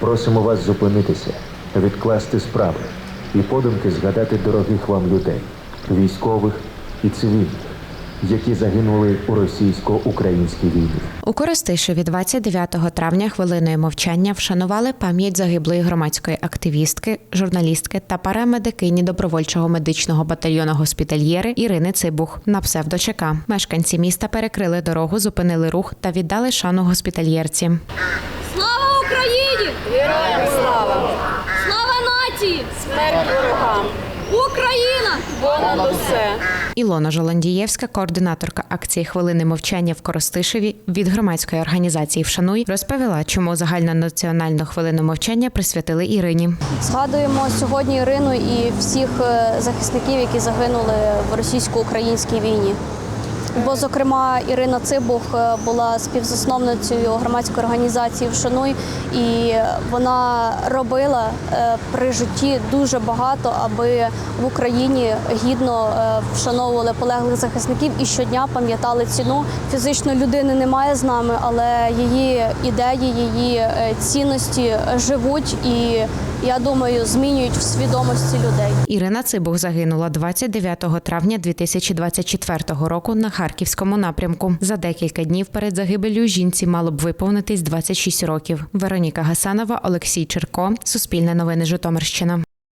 Просимо вас зупинитися, відкласти справи і подумки згадати дорогих вам людей, військових і цивільних, які загинули у російсько-українській війні. У Коростишеві 29 травня хвилиною мовчання вшанували пам'ять загиблої громадської активістки, журналістки та парамедикині добровольчого медичного батальйону госпітальєри Ірини Цибух на псевдо ЧК. Мешканці міста перекрили дорогу, зупинили рух та віддали шану госпітальєрці. Слава! Смерть ворогам! Україна! Понад усе! Ілона Жоландієвська, координаторка акції Хвилини мовчання в Коростишеві від громадської організації Вшануй, розповіла, чому загальнонаціональну хвилину мовчання присвятили Ірині. Згадуємо сьогодні Ірину і всіх е, захисників, які загинули в російсько-українській війні. Бо, зокрема, Ірина Цибух е, була співзасновницею громадської організації Вшануй, і вона робила е, при житті дуже багато, аби в Україні гідно е, вшановували полеглих захисників і щодня пам'ятали ціну. Фізично людини немає з нами, але її ідеї, її цінності живуть і я думаю, змінюють в свідомості людей. Ірина Цибух загинула 29 травня 2024 року на харківському напрямку. За декілька днів перед загибелью жінці мало б виповнитись 26 років. Вероніка Гасанова, Олексій Черко, Суспільне новини Житомирщина.